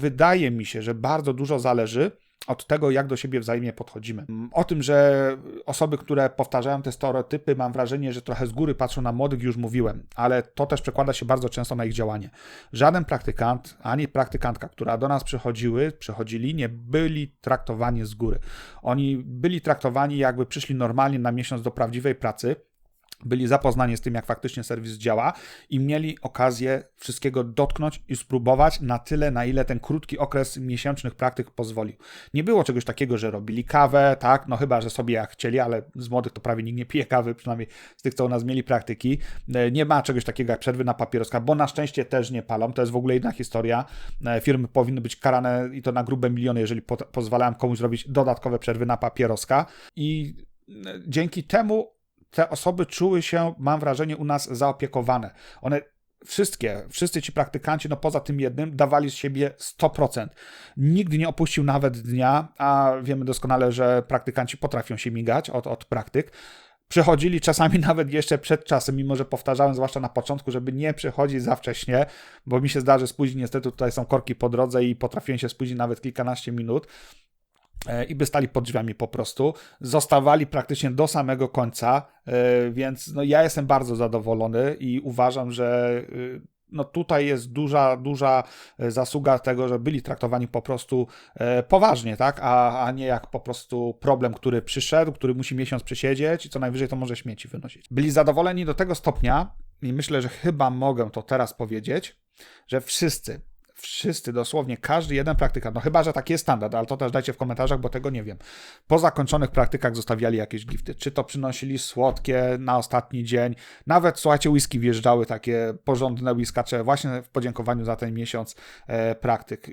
wydaje mi się, że bardzo dużo zależy od tego, jak do siebie wzajemnie podchodzimy. O tym, że osoby, które powtarzają te stereotypy, mam wrażenie, że trochę z góry patrzą na młodych, już mówiłem, ale to też przekłada się bardzo często na ich działanie. Żaden praktykant, ani praktykantka, która do nas przychodziły, przychodzili, nie byli traktowani z góry. Oni byli traktowani, jakby przyszli normalnie na miesiąc do prawdziwej pracy byli zapoznani z tym, jak faktycznie serwis działa i mieli okazję wszystkiego dotknąć i spróbować na tyle, na ile ten krótki okres miesięcznych praktyk pozwolił. Nie było czegoś takiego, że robili kawę, tak, no chyba, że sobie jak chcieli, ale z młodych to prawie nikt nie pije kawy, przynajmniej z tych, co u nas mieli praktyki. E, Nie ma czegoś takiego jak przerwy na papieroska, bo na szczęście też nie palą, to jest w ogóle inna historia. E, Firmy powinny być karane i to na grube miliony, jeżeli po komuś zrobić dodatkowe przerwy na papieroska i e, dzięki temu te osoby czuły się, mam wrażenie, u nas zaopiekowane. One wszystkie, wszyscy ci praktykanci, no poza tym jednym, dawali z siebie 100%. Nikt nie opuścił nawet dnia, a wiemy doskonale, że praktykanci potrafią się migać od, od praktyk. Przychodzili czasami nawet jeszcze przed czasem, mimo że powtarzałem, zwłaszcza na początku, żeby nie przychodzić za wcześnie, bo mi się zdarzy spóźnić, niestety tutaj są korki po drodze i potrafiłem się spóźnić nawet kilkanaście minut i by stali pod drzwiami po prostu. Zostawali praktycznie do samego końca, e, więc no ja jestem bardzo zadowolony i uważam, że y, no tutaj jest duża, duża e, zasługa tego, że byli traktowani po prostu e, poważnie, tak? A, a nie jak po prostu problem, który przyszedł, który musi miesiąc przesiedzieć i co najwyżej to może śmieci wynosić. Byli zadowoleni do tego stopnia i myślę, że chyba mogę to teraz powiedzieć, że wszyscy, wszyscy, dosłownie każdy jeden praktykant, no chyba, że taki jest standard, ale to też dajcie w komentarzach, bo tego nie wiem. Po zakończonych praktykach zostawiali jakieś gifty. Czy to przynosili słodkie na ostatni dzień, nawet słuchajcie, whisky wjeżdżały takie porządne whiskacze właśnie w podziękowaniu za ten miesiąc e, praktyk.